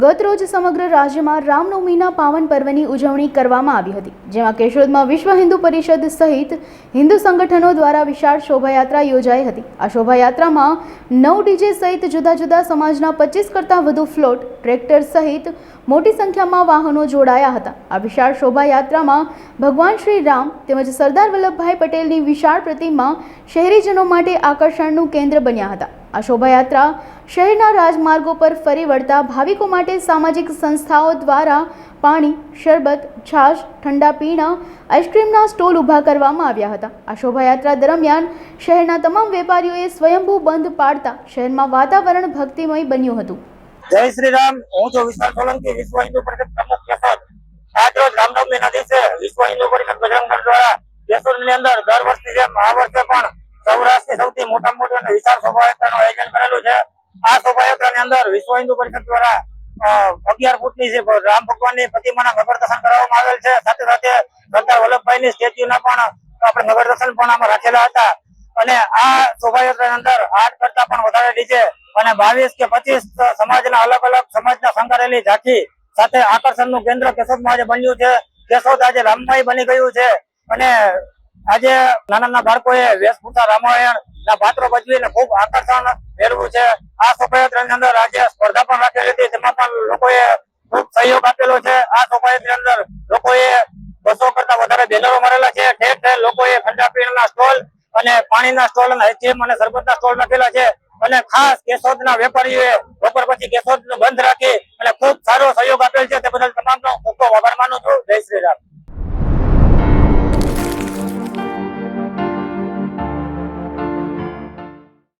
ગત રોજ સમગ્ર રાજ્યમાં રામનવમીના પાવન પર્વની ઉજવણી કરવામાં આવી હતી, જેમાં કેશોદમાં વિશ્વ હિન્દુ પરિષદ સહિત હિન્દુ સંગઠનો દ્વારા વિશાળ શોભાયાત્રા યોજાઈ હતી. આ શોભાયાત્રામાં નવ ડીજે સહિત જુદા જુદા સમાજના પચીસ કરતાં વધુ ફ્લોટ, ટ્રેક્ટર સહિત મોટી સંખ્યામાં વાહનો જોડાયા હતા. આ વિશાળ શોભાયાત્રામાં ભગવાન શ્રી રામ તેમજ સરદાર વલ્લભભાઈ પટેલની વિશાળ પ્રતિમા શહેરીજનો માટે આકર્ષણનું કેન્દ્ર બન્યા હતા. આ શોભાયાત્રા શહેરના રાજમાર્ગો પર ફરી વળતા ભાવિકો માટે સામાજિક સંસ્થાઓ દ્વારા પાણી, શરબત, છાશ, ઠંડા પીણા, આઈસ્ક્રીમના સ્ટોલ ઊભા કરવામાં આવ્યા હતા. આ શોભાયાત્રા દરમિયાન શહેરના તમામ વેપારીઓએ સ્વયંભૂ બંધ પાડતા શહેરમાં વાતાવરણ ભક્તિમય બન્યું હતું. જય શ્રી રામ. હું છું વિશાલ સોલંકી, વિશ્વ હિન્દુ પરિષદ પ્રમુખ કેશોદ. આજ રોજ રામનવમી ના દિવસે વિશ્વ હિન્દુ પરિષદ બજરંગ દળ દ્વારા કેશોદની અંદર દર વર્ષની જેમ આ વર્ષે પણ સૌરાષ્ટ્રની સૌથી મોટા મોટી અને વિશાળ શોભાયાત્રાનું આયોજન કરેલું છે. આ શોભાયાત્રાની અંદર વિશ્વ હિન્દુ પરિષદ દ્વારા અગિયાર ફૂટની જે રામ ભગવાનની પ્રતિમાના નગર દર્શન કરાવવામાં આવેલ છે. સાથે સાથે સરદાર વલ્લભભાઈની સ્ટેચ્યુના પણ આપણે નગર દર્શન પણ આમાં રાખેલા હતા. અને આ શોભાયાત્રાની અંદર આઠ કરતા પણ વધારે ડીજે અને બાવીસ કે પચીસ સમાજના અલગ અલગ સમાજના સંકળાયેલી ઝાંખી સાથે આકર્ષણનું કેન્દ્ર કેશોદમાં આજે બન્યું છે. કેશોદ આજે રામભાઈ બની ગયું છે. અને આજે નાના નાના બાળકોએ વેશભૂષા રામાયણ ના પાત્રો ભજવીને ખૂબ આકર્ષણ મેળવ્યું છે. આ શોભાયાત્રાની અંદર આજે સ્પર્ધા પણ રાખેલી હતી. તેમાં પણ લોકોએ ખૂબ સહયોગ આપેલો છે. આ શોભાયાત્રાની અંદર લોકોએ બસો કરતા વધારે બેનરો મરેલા છે. ઠેર ઠેર લોકોએ ઠંડા પીણાના સ્ટોલ અને પાણીના સ્ટોલ અને આઈસ્ક્રીમ અને સરબતના સ્ટોલ રાખેલા છે. અને ખાસ કેશોદના વેપારીઓએ બપોર પછી કેશોદ બંધ રાખી અને ખૂબ સારો સહયોગ આપેલ છે. તે બદલ તમામનો ખૂબ આભાર માનું છું. જય શ્રી રામ.